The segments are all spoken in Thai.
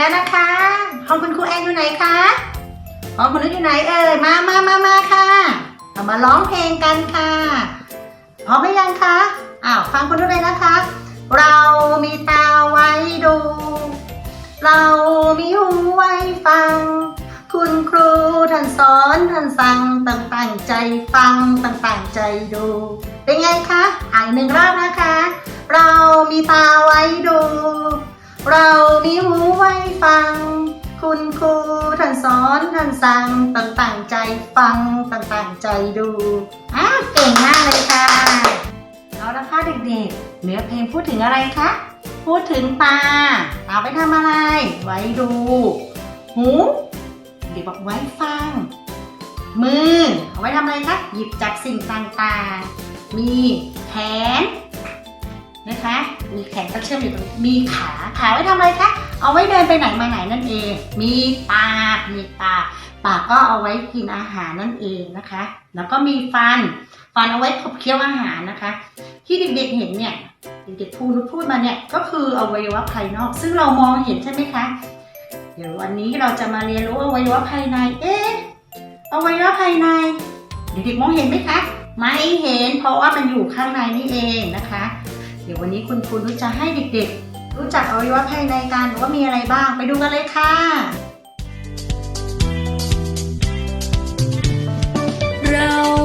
แล้วนะคะห้องคุณครูแอนอยู่ไหนคะห้องคุณนุชอยู่ไหนเอ่ยมามามามาค่ะเรามาร้องเพลงกันค่ะพร้อมหรือยังคะอ้าวฟังคุณนุชเลยนะคะ เรามีตาไว้ดู เรามีหูไว้ฟัง คุณครูท่านสอนท่านสั่งต้องตั้งใจฟังต้องตั้งใจดู เป็นไงคะอ่านหนึ่งรอบนะคะ เรามีตาไว้ดู เรามีหูไว้ฟัง คุณครูท่านสอนท่านสั่งต้องตั้งใจฟังต้องตั้งใจดูอ้าวเก่งมากเลยค่ะ เอาละค่ะเด็กๆ เนื้อเพลงพูดถึงอะไรคะ พูดถึงตา ตาไว้ทำอะไร ไว้ดู หูเด็กบอกไว้ฟัง มือ เอาไว้ทำอะไรคะ หยิบจับสิ่งต่างๆ มีแขนน มีแขนก็เชื่อมอยู่ตรงนี้มีขา ขาไว้ทำอะไรคะ เอาไว้เดินไปไหนมาไหนนั่นเอง มีปาก มีปาก ปากก็เอาไว้กินอาหารนั่นเองนะคะ แล้วก็มีฟัน ฟันเอาไว้ขบเคี้ยวอาหารนะคะ ที่เด็กๆเห็นเนี่ย เด็กๆพูดพูดมาเนี่ย ก็คืออวัยวะภายนอก ซึ่งเรามองเห็นใช่ไหมคะ เดี๋ยววันนี้เราจะมาเรียนรู้อวัยวะภายใน เอ๊ะ อวัยวะภายใน เด็กๆมองเห็นไหมคะ ไม่เห็น เพราะว่ามันอยู่ข้างในนี่เองนะคะ ดี๋ยววันนี้คุณครูนุชจะให้เด็กๆ รู้จักอวัยวะภายในกันว่ามีอะไรบ้างไปดูกันเลยค่ะ เรามา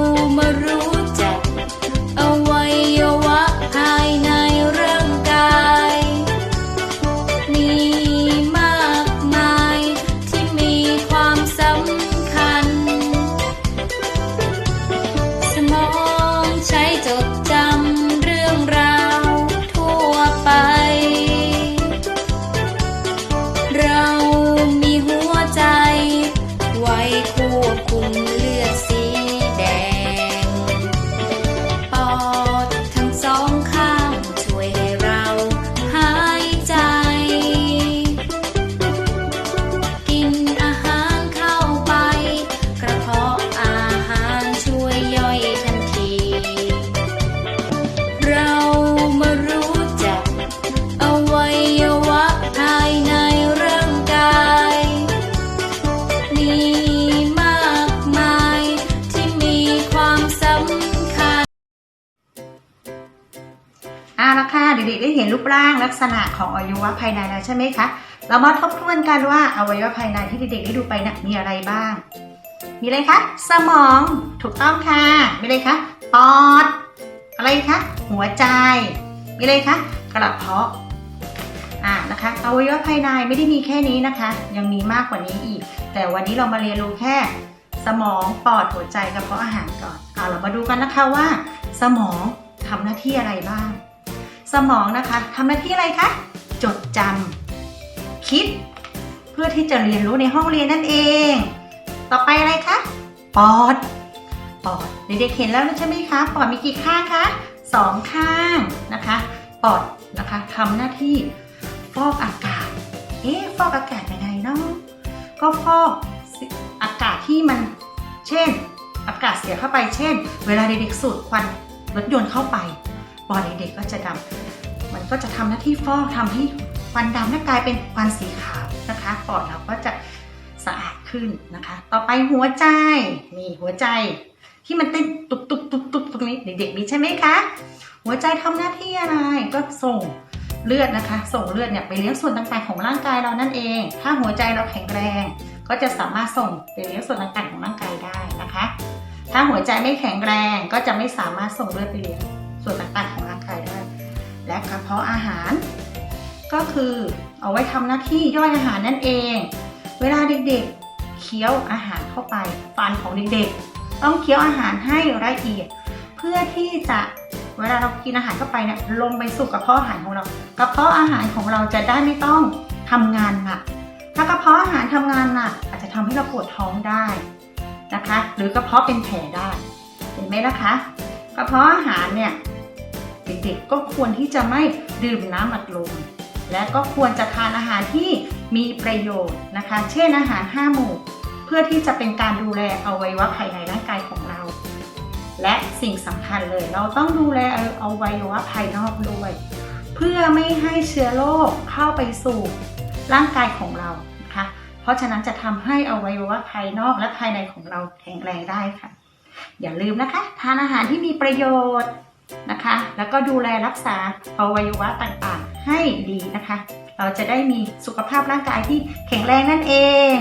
เด็กๆได้เห็นรูปร่างลักษณะของอวัยวะภายในแล้วใช่ไหมคะ เรามาทบทวนกันว่าอวัยวะภายในที่เด็กๆได้ดูไปนะมีอะไรบ้าง มีอะไรคะ สมองถูกต้องค่ะ มีอะไรคะปอด อะไรคะ หัวใจ มีอะไรคะ กระเพาะอ่านะคะอวัยวะภายในไม่ได้มีแค่นี้นะคะ ยังมีมากกว่านี้อีก แต่วันนี้เรามาเรียนรู้แค่ สมองปอดหัวใจกระเพาะอาหารก่อนเอาเรามาดูกันนะคะว่า สมองทำหน้าที่อะไรบ้าง สมองนะคะทำหน้าที่อะไรคะ จดจำคิด เพื่อที่จะเรียนรู้ในห้องเรียนนั่นเอง ต่อไปอะไรคะ ปอด ปอด เด็กๆเห็นแล้วใช่ไหมคะ ปอดมีกี่ข้างคะสองข้างนะคะ ปอดนะคะทำหน้าที่ฟอกอากาศ เอ๊ะ ฟอกอากาศยังไงเนาะ ก็ฟอกอากาศที่มัน เช่น อากาศเสียเข้าไป เช่น เวลาเด็กๆสูดควันรถยนต์เข้าไป ปอดเด็กๆก็จะดำมันก็จะทำหน้าที่ฟอกทำให้ควันดำนั้นกลายเป็นควันสีขาวนะคะปอดเราก็จะสะอาดขึ้นนะคะ ต่อไปหัวใจนี่หัวใจที่มันเต้นตุบตุบตุบตุบตรงนี้เด็กๆมีใช่ไหมคะ หัวใจทำหน้าที่อะไรก็ส่งเลือดนะคะ ส่งเลือดเนี่ยไปเลี้ยงส่วนต่างๆของร่างกายเรานั่นเอง ถ้าหัวใจเราแข็งแรง ก็จะสามารถส่งไปเลี้ยงส่วนต่างๆของร่างกายได้นะคะ ถ้าหัวใจไม่แข็งแรงก็จะไม่สามารถส่งเลือดไปเลี้ยง ส่วนต่างๆของร่างกายได้ และกระเพาะอาหาร ก็คือเอาไว้ทำหน้าที่ย่อยอาหารนั่นเอง เวลาเด็กๆ เคี้ยวอาหารเข้าไปฟันของเด็กๆ ต้องเคี้ยวอาหารให้ละเอียด เพื่อที่จะเวลาเรากินอาหารเข้าไปเนี่ยลงไปสู่กระเพาะอาหารของเรา กระเพาะอาหารของเราจะได้ไม่ต้องทำงานหนักถ้ากระเพาะอาหารทำงานหนักอาจจะทำให้เราปวดท้องได้นะคะ หรือกระเพาะเป็นแผลได้ เห็นไหมนะคะ กระเพาะอาหารเนี่ย เด็กๆ ก็ควรที่จะไม่ดื่มน้ำอัดลม และก็ควรจะทานอาหารที่มีประโยชน์นะคะ เช่นอาหาร 5 หมู่ เพื่อที่จะเป็นการดูแลอวัยวะภายในร่างกายของเรา และสิ่งสำคัญเลยเราต้องดูแลอวัยวะภายนอกด้วย เพื่อไม่ให้เชื้อโรคเข้าไปสู่ร่างกายของเรานะคะ เพราะฉะนั้นจะทำให้อวัยวะภายนอกและภายในของเราแข็งแรงได้ค่ะ อย่าลืมนะคะ ทานอาหารที่มีประโยชน์ นะคะ แล้วก็ดูแลรักษาอวัยวะต่างๆ ให้ดีนะคะ เราจะได้มีสุขภาพร่างกายที่แข็งแรงนั่นเอง